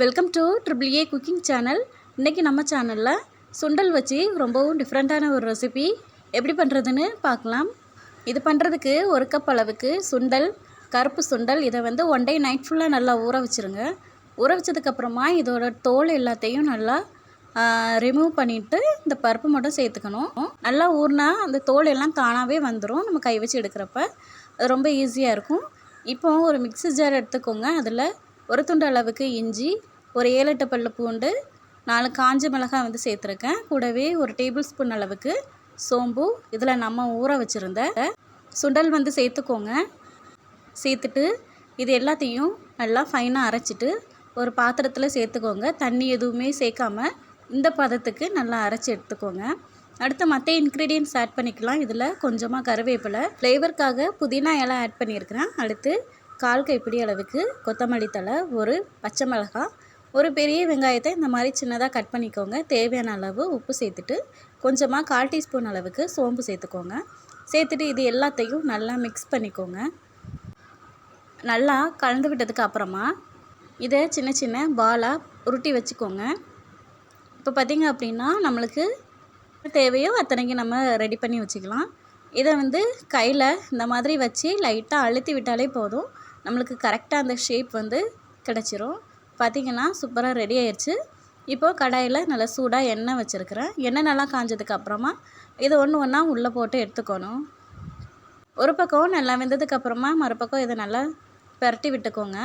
Welcome to triple A cooking channel இன்றைக்கி நம்ம சேனலில் சுண்டல் வச்சு ரொம்பவும் டிஃப்ரெண்ட்டான ஒரு ரெசிபி எப்படி பண்ணுறதுன்னு பார்க்கலாம். இது பண்ணுறதுக்கு ஒரு கப் அளவுக்கு சுண்டல் கருப்பு சுண்டல் இதை வந்து ஒன் டே நைட் ஃபுல்லாக நல்லா ஊற வச்சுருங்க. ஊற வச்சதுக்கப்புறமா இதோட தோல் எல்லாத்தையும் நல்லா ரிமூவ் பண்ணிவிட்டு இந்த பருப்பு மட்டும் சேர்த்துக்கணும். நல்லா ஊறினா அந்த தோல் எல்லாம் தானாகவே வந்துடும் நம்ம கை வச்சு எடுக்கிறப்ப. அது ரொம்ப ஈஸியாக இருக்கும். இப்போ ஒரு மிக்ஸி ஜார் எடுத்துக்கோங்க. அதில் ஒரு துண்டு அளவுக்கு இஞ்சி ஒரு ஏழு எட்டு பல்லு பூண்டு நாலு காஞ்ச மிளகாய் வந்து சேர்த்துருக்கேன். கூடவே ஒரு டேபிள் ஸ்பூன் அளவுக்கு சோம்பு. இதில் நம்ம ஊற வச்சுருந்த சுண்டல் வந்து சேர்த்துக்கோங்க. சேர்த்துட்டு இது எல்லாத்தையும் நல்லா ஃபைனாக அரைச்சிட்டு ஒரு பாத்திரத்தில் சேர்த்துக்கோங்க. தண்ணி எதுவுமே சேர்க்காம இந்த பதத்துக்கு நல்லா அரைச்சி எடுத்துக்கோங்க. அடுத்து மற்ற இன்க்ரீடியன்ஸ் ஆட் பண்ணிக்கலாம். இதில் கொஞ்சமாக கருவேப்பிலை. ஃப்ளேவருக்காக புதினா இலை ஆட் பண்ணியிருக்கிறேன். அடுத்து கால் கைப்பிடி அளவுக்கு கொத்தமல்லி தழை ஒரு பச்சை மிளகாய் ஒரு பெரிய வெங்காயத்தை இந்த மாதிரி சின்னதாக கட் பண்ணிக்கோங்க. தேவையான அளவு உப்பு சேர்த்துட்டு கொஞ்சமாக கால் டீஸ்பூன் அளவுக்கு சோம்பு சேர்த்துக்கோங்க. சேர்த்துட்டு இது எல்லாத்தையும் நல்லா மிக்ஸ் பண்ணிக்கோங்க. நல்லா கலந்து விட்டதுக்கு அப்புறமா இதை சின்ன சின்ன பாலாக உருட்டி வச்சுக்கோங்க. இப்போ பார்த்திங்க அப்படின்னா நம்மளுக்கு தேவையோ அத்தனைக்கு நம்ம ரெடி பண்ணி வச்சுக்கலாம். இதை வந்து கையில் இந்த மாதிரி வச்சு லைட்டாக அழுத்தி விட்டாலே போதும். நம்மளுக்கு கரெக்டாக அந்த ஷேப் வந்து கிடச்சிரும். பார்த்திங்கன்னா சூப்பராக ரெடி ஆயிடுச்சு இப்போது கடாயில் நல்லா சூடாக எண்ணெய் வச்சுருக்கிறேன். எண்ணெய் நல்லா காஞ்சதுக்கு அப்புறமா இதை ஒன்று ஒன்றா உள்ளே போட்டு எடுத்துக்கணும். ஒரு பக்கம் நல்லா வெந்ததுக்கப்புறமா மறுபக்கம் இதை நல்லா பரட்டி விட்டுக்கோங்க.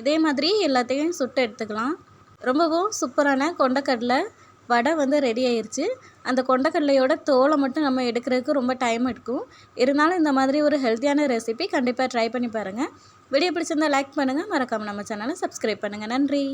இதே மாதிரி எல்லாத்தையும் சுட்டு எடுத்துக்கலாம். ரொம்பவும் சூப்பரான கொண்டக்கடலை வடை வந்து ரெடி ஆயிடுச்சு அந்த கொண்டக்கடலையோட தோலை மட்டும் நம்ம எடுக்கிறதுக்கு ரொம்ப டைம் எடுக்கும். இருந்தாலும் இந்த மாதிரி ஒரு ஹெல்த்தியான ரெசிபி கண்டிப்பாக ட்ரை பண்ணி பாருங்கள் வீடியோ பிடிச்சிருந்தால் லைக் பண்ணுங்கள் மறக்காமல் நம்ம சேனலை சப்ஸ்கிரைப் பண்ணுங்கள் நன்றி.